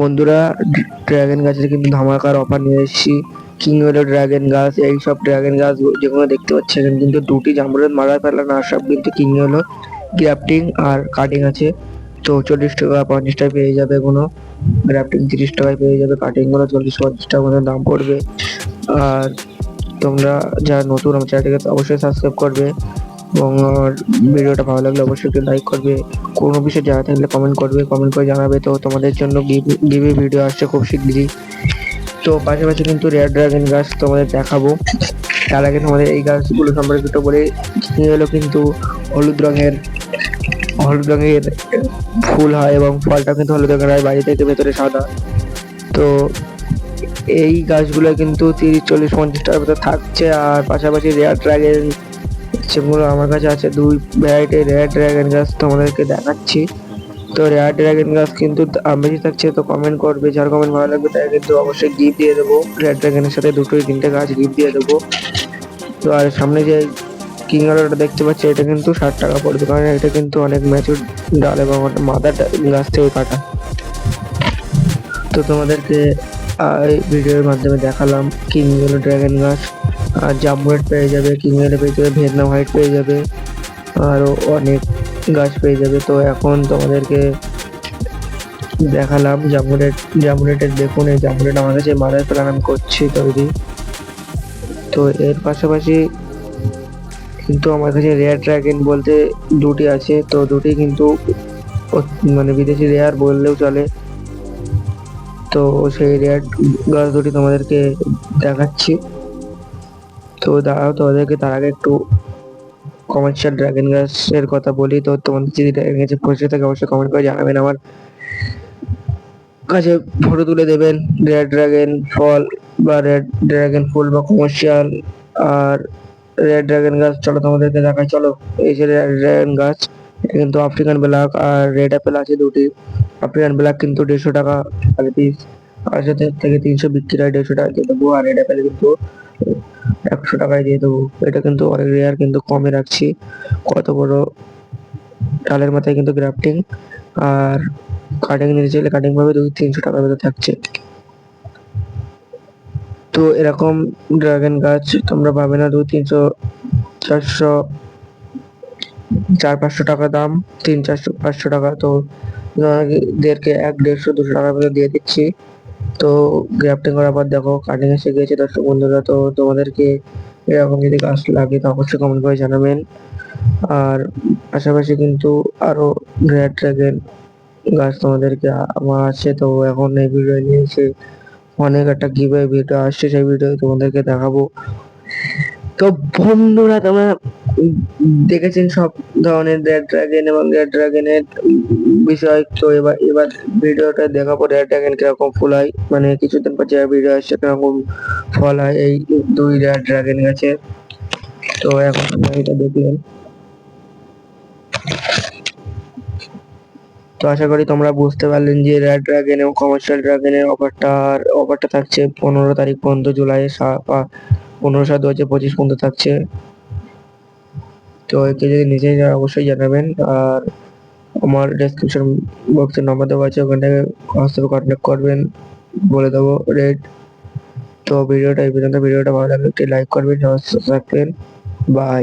বন্ধুরা, ড্রাগন গাছের কিন্তু ধামাকার অফার নিয়ে এসেছি। কিং হলো ড্রাগন গাছ এই সব ড্রাগন গাছ যেগুলো দেখতে পাচ্ছি এখানে কিন্তু দুটি জামরুদ মারা ফেলা না সব কিন্তু কিং হলো গ্রাফটিং আর কাটিং আছে। তো চল্লিশ টাকা পঞ্চাশ টাকা পেয়ে যাবে কোনো গ্রাফটিং তিরিশ টাকায় পেয়ে যাবে কাটিংগুলো চল্লিশ পঞ্চাশ টাকা মতো দাম পড়বে। আর তোমরা যারা নতুন আমার চ্যানেলটিকে অবশ্যই সাবস্ক্রাইব করবে। এবং আমার ভিডিওটা ভালো লাগলে অবশ্যই একটু লাইক করবে। কোনো বিষয়ে জানা থাকলে কমেন্ট করবে কমেন্ট করে জানাবে। তো তোমাদের জন্য গিভে ভিডিও আসছে খুব শিগগিরই। তো পাশাপাশি কিন্তু রেয়ার ড্রাগন গাছ তোমাদের দেখাবো। তার আগে তোমাদের এই গাছগুলো সম্পর্কে একটু বলে হলো কিন্তু হলুদ রঙের হলুদ রঙের ফুল হয় এবং ফলটা কিন্তু হলুদ রঙের হয় বাইরে থেকে ভেতরে সাদা। তো এই গাছগুলো কিন্তু তিরিশ, চল্লিশ, পঞ্চাশ টাকার ভেতর থাকছে। আর পাশাপাশি রেয়ার ড্রাগন যেগুলো আমার কাছে আছে। দুই ভ্যারাইটি রেড ড্রাগন গাছ তোমাদেরকে দেখাচ্ছি। তো রেড ড্রাগন গাছ কিন্তু বেশি থাকছে, তো কমেন্ট করবে। যার কমেন্ট ভালো লাগবে তাই কিন্তু অবশ্যই গিফট দিয়ে দেবো। রেড ড্রাগনের সাথে দুটোই তিনটে গাছ গিফট দিয়ে দেবো। তো আর সামনে যে কিং আলোটা দেখতে পাচ্ছি, এটা কিন্তু ষাট টাকা পড়বে। কারণ এটা কিন্তু অনেক ম্যাচুর ডাল এবং মাদার গাছ থেকে কাটা। তো তোমাদেরকে ভিডিওর মাধ্যমে দেখালাম কিং হলো ড্রাগন গাছ আর জামুয়েট পেয়ে যাবে কিং পেয়ে যাবে ভিয়েতনাম হোয়াইট পেয়ে যাবে, আরও অনেক গাছ পেয়ে যাবে। তো এখন তোমাদেরকে দেখালাম জামুরেট জামুরেটের দেখুন, এই জামুরেট আমার কাছে মাদার প্ল্যান আমি করছি তৈরি। তো এর পাশাপাশি কিন্তু আমার কাছে রেয়ার ড্রাগন বলতে দুটি আছে, তো দুটি কিন্তু মানে বিদেশি রেয়ার বললেও চলে। তো সেই রেয়ার গাছ দুটি তোমাদেরকে দেখাচ্ছি। তো দাঁড়াও, তোমাদেরকে তার আগে একটু কমার্শিয়াল ড্রাগন গাছের কথা বলি। তো তোমাদের যদি ড্রাগন গাছের পরিচয় থাকে, অবশ্যই কমেন্ট করে জানাবেন আমার কাছে ফটো তুলে দেবেন। রেড ড্রাগন ফল বা রেড ড্রাগন ফুল বা কমার্শিয়াল আর রেড ড্রাগন গাছ চলো তোমাদেরকে দেখাই। চলো, এই যে রেড ড্রাগন গাছ কিন্তু আফ্রিকান ব্ল্যাক আর রেড অ্যাপেল আছে দুটি। আফ্রিকান ব্ল্যাক কিন্তু দেড়শো টাকা পার পিস আড়াইশো থেকে তিনশো বিক্রি হয় দেড়শো টাকা দেবো আর রেড অ্যাপেল কিন্তু একশো টাকায় দিয়ে দেবো। এটা কিন্তু অনেক রেয়ার কিন্তু কমে রাখছি। কত বড় ডালের মাথায় কিন্তু গ্রাফটিং আর কাটিং নিতে চাইলে কাটিং পাবে দুই, তিনশো টাকার মধ্যে থাকছে। তো এরকম ড্রাগন গাছ তোমরা পাবে না। দুই তিনশো, চারশো, চার, পাঁচশো টাকা দাম। তিন, চারশো, পাঁচশো টাকা। তো এক, দেড়শো, দুশো টাকার মধ্যে দিয়ে দিচ্ছি। তো গ্রাফটিং করার পর দেখো কাটিং এসে গিয়েছে দর্শক বন্ধুরা, তো তোমাদেরকে এরকম যদি গাছ লাগে তো অবশ্যই কমেন্ট করে জানাবেন। আর পাশাপাশি কিন্তু আরও রেড ড্রাগন গাছ তোমাদেরকে আমার আছে। তো এখন এই ভিডিও নিয়েছে অনেক একটা গিভে ভিডিও আসছে, সেই ভিডিও তোমাদেরকে দেখাবো। তো বন্ধুরা, তোমরা দেখেছেন সব ধরনের রেড ড্রাগন এবং রেড ড্রাগনের বিষয়। তো এবার এবার ভিডিওটা দেখাবো রেড ড্রাগন কীরকম ফুল হয়? মানে কিছুদিন পর যে ভিডিও আসছে কীরকম ফল হয় এই দুই রেড ড্রাগন গাছে? তো এখন এটা দেখলেন। তো আশা করি তোমরা বুঝতে পারলেন যে রেড ড্রাগন এবং কমার্শিয়াল ড্রাগনের অফারটা অফারটা থাকছে পনেরো তারিখ পর্যন্ত, জুলাই পনেরো সাত দু হাজার পঁচিশ পর্যন্ত থাকছে। তো একে যদি নিজে অবশ্যই জানাবেন। আর আমার ডেসক্রিপশন বক্সের নাম্বার দেওয়া আছে, ওখান থেকে হোয়াটসঅ্যাপে কন্ট্যাক্ট করবেন, বলে দেবো রেট তো ভিডিওটা এই পর্যন্ত ভিডিওটা ভালো লাগলে একটি লাইক করবেন, সাবস্ক্রাইব করবেন। বাই